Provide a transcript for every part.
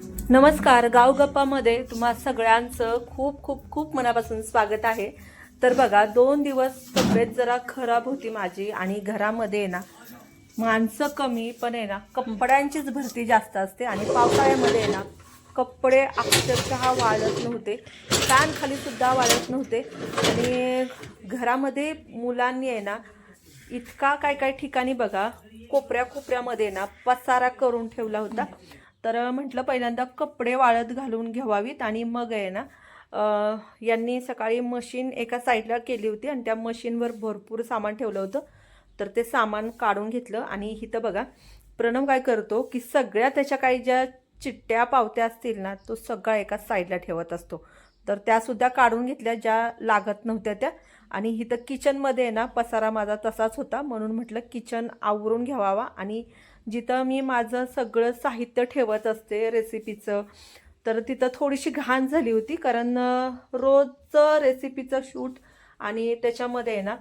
नमस्कार गाव गप्पामध्ये तुम्हा सगळ्यांचं खूप खूप खूप मनापासून स्वागत आहे. तर बघा दोन दिवस तब्येत जरा खराब होती माझी आणि घरामध्ये आहे ना माणसं कमी पण आहे ना कपड्यांचीच भरती जास्त असते आणि पावसाळ्यामध्ये आहे ना कपडे अक्षरशः वाळत नव्हते. फॅन खाली सुद्धा वाळत नव्हते. आणि घरामध्ये मुलांनी आहे ना इतका काय काय ठिकाणी बघा कोपऱ्या कोपऱ्यामध्ये ना पसारा करून ठेवला होता. तर म्हटलं पहिल्यांदा कपडे वाळत घालून घेवावीत आणि मग आहे ना यांनी सकाळी मशीन एका साईडला केली होती आणि त्या मशीनवर भरपूर सामान ठेवलं होतं. तर ते सामान काढून घेतलं आणि इथं बघा प्रणव काय करतो की सगळ्या त्याच्या काही ज्या चिट्ट्या पावत्या असतील ना तो सगळा एका साईडला ठेवत असतो. तर त्यासुद्धा काढून घेतल्या ज्या लागत नव्हत्या त्या. आणि इथं किचनमध्ये आहे ना पसारा माझा तसाच होता म्हणून म्हटलं किचन आवरून घ्यावा आणि जिथं मी माझं सगळं साहित्य ठेवत असते रेसिपीचं तर तिथं थोडीशी घाण झाली होती कारण रोजचं रेसिपीचं शूट आणि त्याच्यामध्ये आहे ना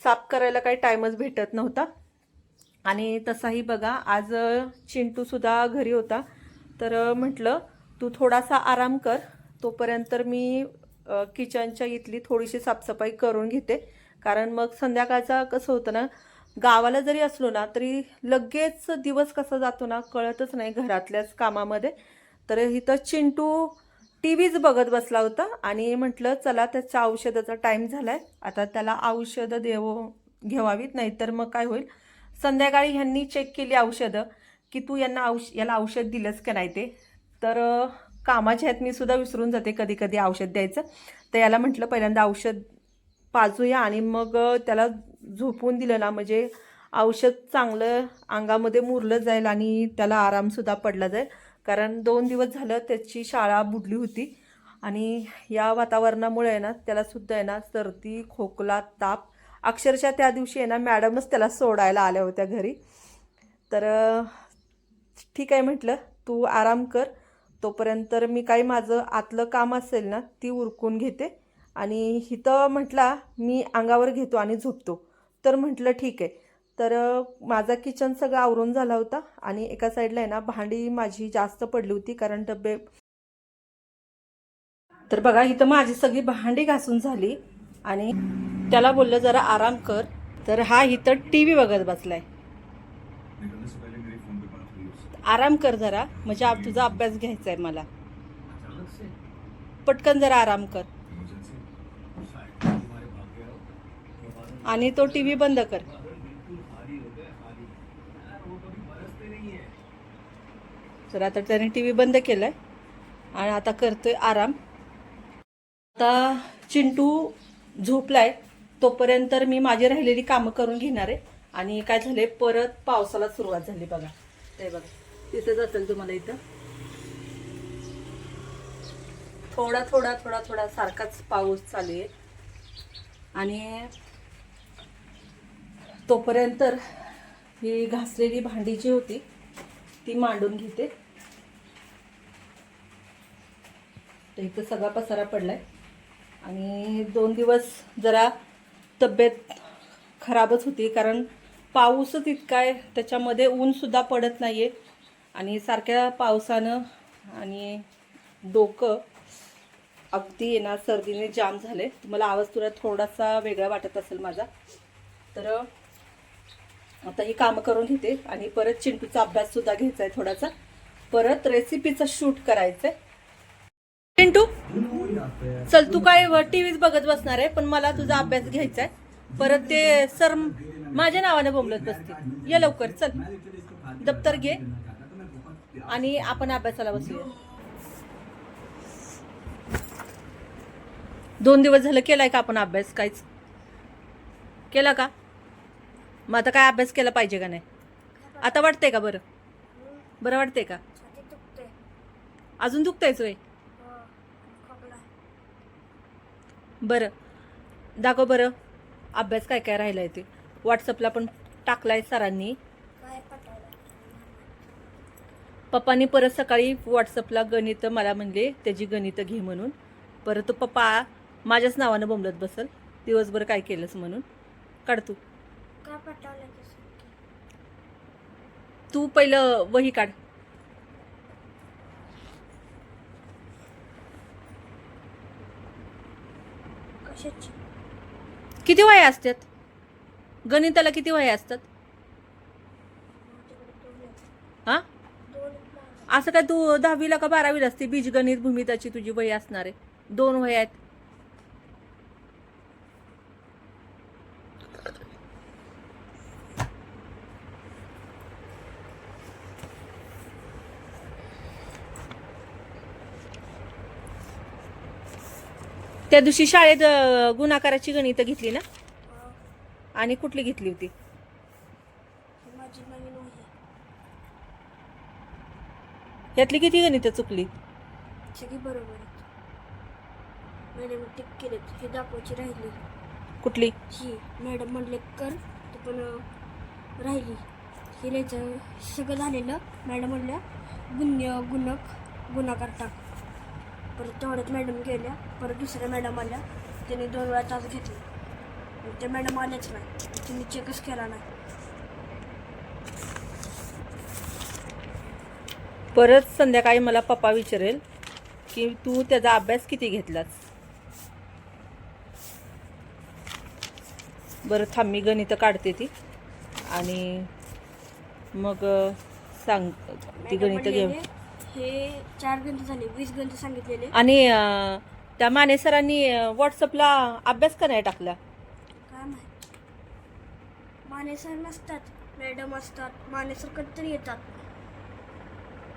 साफ करायला काही टाईमच भेटत नव्हता. आणि तसाही बघा आज चिंटूसुद्धा घरी होता. तर म्हटलं तू थोडासा आराम कर तोपर्यंत मी किचनच्या इथली थोडीशी साफसफाई करून घेते. कारण मग संध्याकाळचा कसं होतं ना गावाला जरी असलो ना तरी लगेच दिवस कसा जातो ना कळतच नाही घरातल्याच कामामध्ये. तर इथं चिंटू टी व्हीच बघत बसला होता आणि म्हटलं चला त्याच्या औषधाचा टाईम झाला आहे आता त्याला औषधं देव घेवावीत नाहीतर मग काय होईल? संध्याकाळी ह्यांनी चेक केली औषधं की तू यांना औष याला औषध दिलंस का नाही ते? तर कामाच्या ह्यात मी सुद्धा विसरून जाते कधी कधी औषध द्यायचं. तर याला म्हटलं पहिल्यांदा औषध पाजूया आणि मग त्याला झोपून दिलं ना म्हणजे औषध चांगलं अंगामध्ये मुरलं जाईल आणि त्याला आरामसुद्धा पडला जाईल. कारण दोन दिवस झालं त्याची शाळा बुडली होती. आणि या वातावरणामुळे आहे ना त्यालासुद्धा आहे ना सर्दी खोकला ताप अक्षरशः त्या दिवशी आहे ना मॅडमच त्याला सोडायला आल्या होत्या घरी. तर ठीक आहे म्हटलं तू आराम कर. तोपर्यंत मी काही माझं आतलं काम असेल ना ती उरकून घेते. आणि इथं म्हटला मी अंगावर घेतो आणि झोपतो. तर म्हटलं ठीक आहे. तर माझा किचन सगळं आवरून झाला होता आणि एका साईडला आहे ना भांडी माझी जास्त पडली होती कारण डबे तर बघा इथं माझी सगळी भांडी घासून झाली आणि त्याला बोललं जरा आराम कर. तर हा इथं टी व्ही बघत बसलाय. आराम कर जरा म्हणजे तुझा अभ्यास घ्यायचा आहे मला. पटकन जरा आराम कर. आणि तो टी व्ही बंद कर. तर आता त्याने टी व्ही बंद केलाय. आणि आता करतोय आराम. आता चिंटू झोपलाय तोपर्यंत मी माझी राहिलेली कामं करून घेणार आहे. आणि काय झाले परत पावसाला सुरुवात झाली बघा. ते बघा तिथं असेल तुम्हाला इथं. थोडा थोडा थोडा थोडा सारखाच पाऊस चालू आहे. आणि तोपर्यंत ही घासलेली भांडी जी होती ती मांडून घेते. तर इथं सगळा पसारा पडला आहे आणि दोन दिवस जरा तब्येत खराबच होती कारण पाऊसच इतका आहे त्याच्यामध्ये ऊनसुद्धा पडत नाही आहे आणि सारख्या पावसानं आणि डोकं अगदी येणार ना सर्दीने जाम झाले तुम्हाला आवाज तुला थोडासा वेगळा वाटत असेल माझा. तर आता ही कामं करून घेते आणि परत चिंटूचा अभ्यास सुद्धा घ्यायचा आहे थोडासा. परत रेसिपीचं शूट करायचंय. चिंटू चल तू काय टीव्हीच बघत बसणार आहे पण मला तुझा अभ्यास घ्यायचा आहे परत ते सर माझ्या नावाने बोंबलत बसते ये लवकर चल. दप्तर घे. आणि आपण अभ्यासाला बसूया. दोन दिवस झालं केलाय का आपण अभ्यास? काहीच केला का? मग आता काय अभ्यास केला पाहिजे का नाही? आता वाटतंय का बरं? बरं वाटतंय का? अजून दुखतायच वय बरं. दाखव बरं. अभ्यास काय काय राहिला आहे ते व्हॉट्सअपला पण टाकलाय सरांनी. पप्पानी परत सकाळी व्हॉट्सअपला गणित मला म्हणले त्याची गणितं घे म्हणून. परत तो पप्पा माझ्याच नावानं बोंबलत बसल. दिवसभर काय केलंस म्हणून. काढ तू. तू पहिलं वही काढ. किती वय असतात? गणिताला किती वया असतात? हा? असं काय तू दहावीला का बारावीला असते? बीजगणित भूमिताची तुझी वही असणार आहे. दोन वय आहेत. त्या दिवशी शाळेत अं, गुणाकाराची गणितं घेतली ना. आणि कुठली घेतली होती? माझी नवीन वही यातली किती गणितं चुकली? सगळी बरोबर आहेत. मॅडम टिक केलेत हे दाखवायची राहिली. कुठली? ही मॅडम म्हणले कर ते पण अं, राहिली. हे लिहायचं सगळं झालेलं मॅडम म्हणल्या गुण्य गुणक गुणाकार टाक. परत तेवढ्यात मॅडम गेल्या परत दुसऱ्या मॅडम आल्या. त्यांनी दोन वेळा तास घेतले. त्या मॅडम आल्याच नाही. त्यांनी चेकच केला नाही. परत संध्याकाळी मला पप्पा विचारेल की तू त्याचा अभ्यास किती घेतलास? बरं थांब मी गणितं काढते ती. आणि मग सांग ती गणितं घे म्हणलेले, हे चार गणित झाले वीस गणित सांगितलेले. आणि अं, त्या माने सरांनी व्हॉट्सअपला अभ्यास का नाही टाकला? काय माहीत? माने सर नसतात मॅडम असतात माने सर कधीतरी येतात.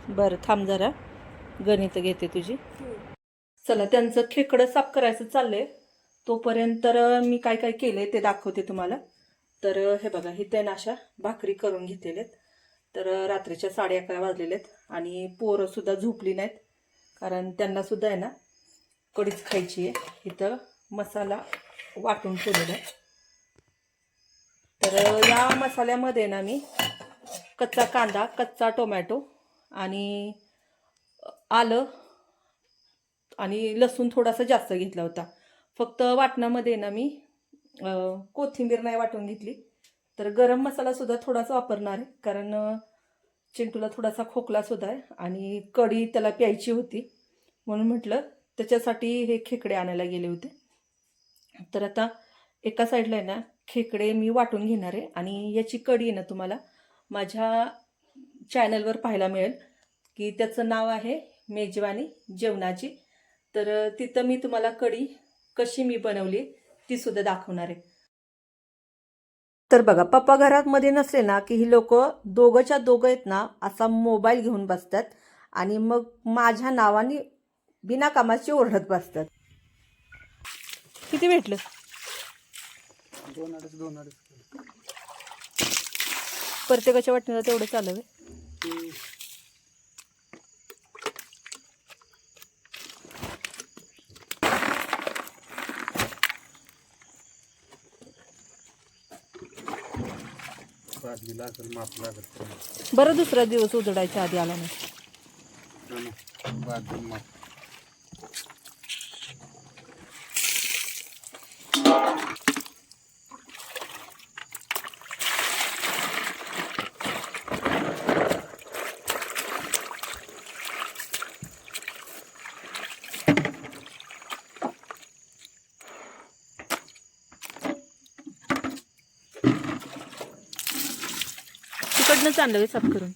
बरं थांब जरा. गणितं घेते तुझी. हम्म. चला त्यांचं खेकडं साफ करायचं चाललंय. तोपर्यंत तर मी काय काय केलंय ते दाखवते तुम्हाला. तर हे बघा इथे ना अशा भाकरी करून घेतलेल्या आहेत. तर रात्रीच्या साडे अकरा वाजलेले आहेत आणि पोरं सुद्धा झोपली नाहीत. कारण त्यांना सुद्धा आहे ना कढीच खायची आहे. इथं मसाला वाटून ठेवलेला आहे. तर या मसाल्यामध्ये ना मी कच्चा कांदा कच्चा टोमॅटो आणि आलं आणि लसूण थोडासा जास्त घेतला होता. फक्त वाटणामध्ये ना मी कोथिंबीर नाही वाटून घेतली. तर गरम मसालासुद्धा थोडासा वापरणार आहे. कारण चिंटूला थोडासा खोकलासुद्धा आहे आणि कढी त्याला प्यायची होती. म्हणून म्हटलं त्याच्यासाठी हे खेकडे आणायला गेले होते. तर आता एका साईडला आहे ना खेकडे मी वाटून घेणार आहे आणि याची कढी आहे ना तुम्हाला माझ्या चॅनलवर पाहायला मिळेल. की त्याचं नाव आहे मेजवानी जेवणाची. तर तिथं मी तुम्हाला कढी कशी मी बनवली ती सुद्धा दाखवणार आहे. तर बघा पप्पा घरामध्ये नसले ना की ही लोक दोघंच्या दोघं आहेत ना असा मोबाईल घेऊन बसतात आणि मग माझ्या नावाने बिना कामाची ओरडत बसतात. किती भेटलं? दोन अडीच दोन अडीच. प्रत्येकाच्या वाटण्याला तेवढं चालू आहे. लागेल माप लागेल बरं दुसरा दिवस उजडायच्या आधी आला नाही. माप तिकडनंच आणलं साफ करून.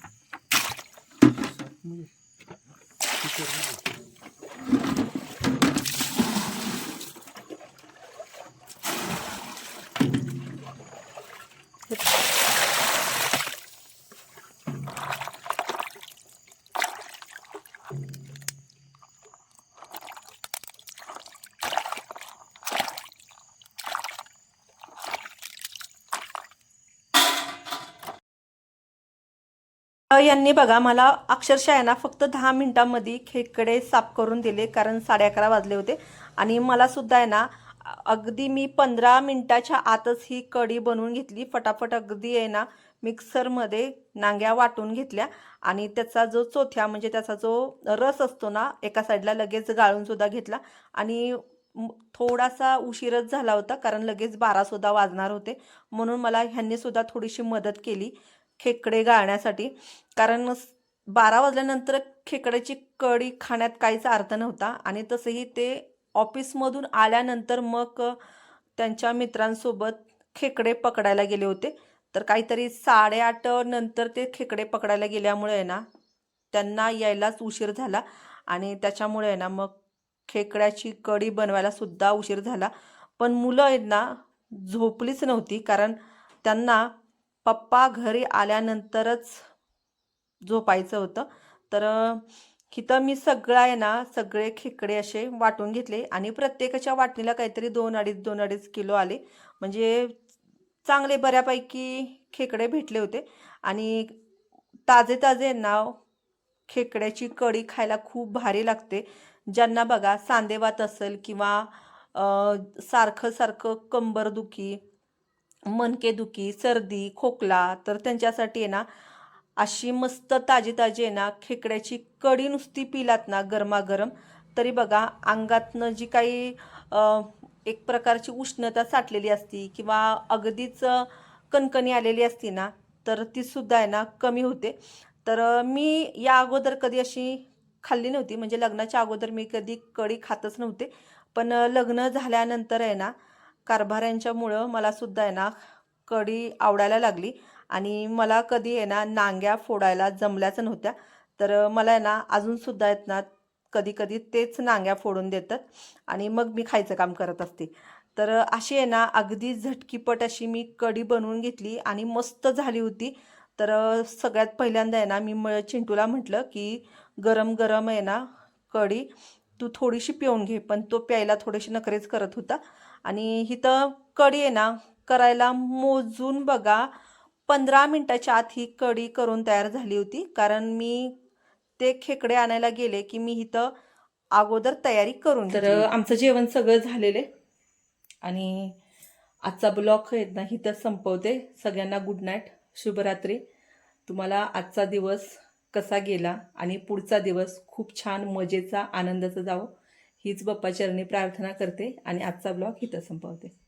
यांनी बघा मला अक्षरशः आहे ना फक्त दहा मिनिटांमध्ये खेकडे साफ करून दिले कारण साडे अकरा वाजले होते. आणि मला सुद्धा आहे ना अगदी मी पंधरा मिनिटाच्या आतच ही कढी बनवून घेतली. फटाफट अगदी आहे ना मिक्सरमध्ये नांग्या वाटून घेतल्या. आणि त्याचा जो चोथ्या म्हणजे त्याचा जो रस असतो ना एका साईडला लगेच गाळून सुद्धा घेतला. आणि थोडासा उशीरच झाला होता कारण लगेच बारासुद्धा वाजणार होते. म्हणून मला ह्यांनी सुद्धा थोडीशी मदत केली. खेकडे गाळण्यासाठी. कारण बारा वाजल्यानंतर खेकड्याची कढी खाण्यात काहीच अर्थ नव्हता. आणि तसंही ते ऑफिसमधून आल्यानंतर मग त्यांच्या मित्रांसोबत खेकडे पकडायला गेले होते. तर काहीतरी साडेआठ नंतर ते खेकडे पकडायला गेल्यामुळे आहे ना त्यांना यायलाच उशीर झाला. आणि त्याच्यामुळे आहे ना मग खेकड्याची कढी बनवायला सुद्धा उशीर झाला. पण मुलं ना झोपलीच नव्हती. कारण त्यांना पप्पा घरी आल्यानंतरच झोपायचं होतं. तर इथं मी सगळं आहे ना सगळे खेकडे असे वाटून घेतले आणि प्रत्येकाच्या वाटणीला काहीतरी दोन अडीच दोन अडीच किलो आले. म्हणजे चांगले बऱ्यापैकी खेकडे भेटले होते. आणि ताजे ताजे ना खेकड्याची कढी खायला खूप भारी लागते. ज्यांना बघा सांदेवात असेल किंवा सारखं सारखं कंबरदुखी मनकेदुखी सर्दी खोकला तर त्यांच्यासाठी आहे ना अशी मस्त ताजी ताजी आहे ना खेकड्याची कढी नुसती पिलात ना गरमागरम तरी बघा अंगातनं जी काही एक प्रकारची उष्णता साठलेली असती किंवा अगदीच कणकणी आलेली असती ना तर तीसुद्धा आहे ना कमी होते. तर मी या अगोदर कधी अशी खाल्ली नव्हती म्हणजे लग्नाच्या अगोदर मी कधी कढी खातच नव्हते. पण लग्न झाल्यानंतर आहे ना कारभाऱ्यांच्यामुळं मला सुद्धा आहे ना कढी आवडायला लागली. आणि मला कधी आहे ना नांग्या फोडायला जमल्याच नव्हत्या. तर मला आहे ना अजूनसुद्धा आहेत ना कधी कधी तेच नांग्या फोडून देतात. आणि मग मी खायचं काम करत असते. तर अशी आहे ना अगदी झटकीपट अशी मी कढी बनवून घेतली आणि मस्त झाली होती. तर सगळ्यात पहिल्यांदा आहे ना मी म चिंटूला म्हटलं की गरम गरम आहे ना कढी तू थोडीशी पिऊन घे. पण तो प्यायला थोडीशी नखरेच करत होता. आणि इथं कढी आहे ना करायला मोजून बघा. पंधरा मिनटाच्या आत ही कढी करून तयार झाली होती. कारण मी ते खेकडे आणायला गेले की मी इथं अगोदर तयारी करून तर आमचं जेवण सगळं झालेलं आहे. आणि आजचा ब्लॉग आहे ना इथं संपवते. सगळ्यांना गुड नाईट शुभरात्री. तुम्हाला आजचा दिवस कसा गेला आणि पुढचा दिवस खूप छान मजेचा आनंदाचा जावो. हीच बाप्पा चरणी प्रार्थना करते आणि आजचा ब्लॉग इथं संपवते.